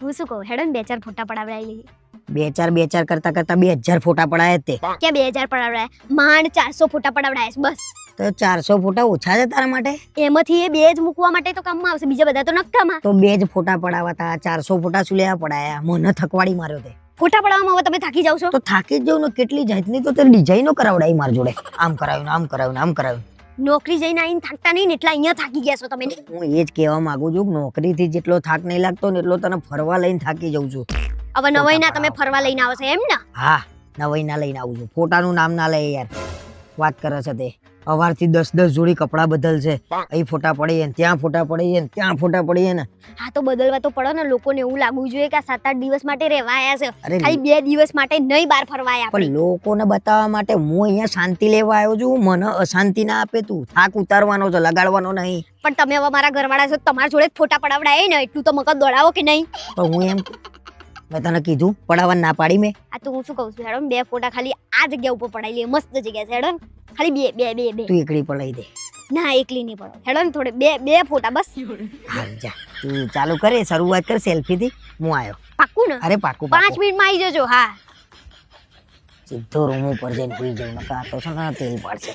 હું શું કહું હેડો ને બે ચાર ફોટા પડાવડાવી લઈએ. બે ચાર બે ચાર કરતા કરતા બે હજાર ફોટા પડાયા તે. ક્યાં બે હજાર પડાવડાય? માંડ ચારસો ફોટા પડાવડાય બસ. તો ચારસો ફોટા ઓછા છે તારા માટે? એમાંથી એ બે જ મૂકવા માટે તો કામમાં આવશે બીજા બધા તો નક્કામાં. તો બે જ ફોટા પડાવતા ચારસો ફોટા શું લેવા પડાયા? મને થકવાડી માર્યો તે. ફોટા પડાવવામાં હવે તમે થાકી જાવ છો. તો થાકી જ જવું ને કેટલી જાતની તો તે ડિઝાઇનો કરાવડાવી માર જોડે. આમ કરાવ્યું આમ કરાવ્યું આમ કરાવ્યું. નોકરી જઈને આઈને થાકતા નહીં ને એટલા અહીંયા થાકી ગયા છો તમે હું એ જ કહેવા માંગુ છું કે નોકરીથી જેટલો થાક નહીં લાગતો ને એટલો તને ફરવા લઈને થાકી જાઉં છું. હવે નવાઈના તમે ફરવા લઈને આવો છો એમ ને? હા નવાઈ ના લઈને આવું છું. ફોટાનું નામ ના લે યાર. વાત કરે છે તે. અવારથી દસ દસ જોડી કપડાં બદલશે અહીં ફોટા પડી ને ત્યાં ફોટા પડી ને ત્યાં ફોટા પડી ને હા તો બદલવા તો પડે ને લોકોને એવું લાગવું જોઈએ કે આ સાત આઠ દિવસ માટે રહેવા આવ્યા છે. અરે ખાલી બે દિવસ માટે નહીં બહાર ફરવા આવ્યા પણ લોકોને બતાવવા માટે હું અહીંયા શાંતિ લેવા આવ્યો છું. મને અશાંતિ ના આપે તું. થાક ઉતારવાનો છે લગાડવાનો નહીં. પણ તમે હવે મારા ઘરવાળા છો તમારા જોડે ફોટા પડાવડાય ને એટલું તો મગજ દોડાવો કે નહીં? પણ હું એમ મેં તને કીધું પડાવવા ના પાડી મેં. આ તો હું શું કહું છું હેડો બે ફોટા ખાલી આ જગ્યા ઉપર પડાવી લઈએ મસ્ત જગ્યા છે હેડો ખાલી બે બે બે બે. તું એકલી પડાવી દે. ના એકલી નહીં પડો હેડો ને થોડે બે બે ફોટા બસ. હાલ જા. તું ચાલુ કરે શરૂઆત કર સેલ્ફી થી. હું આવ્યો પાક્કું ને? અરે પાકું પાંચ મિનિટમાં આવી જજો હા. સીધો રૂમ ઉપર જઈને ભૂલી જાઉં નકા તો છે ને તેલ પાડશે.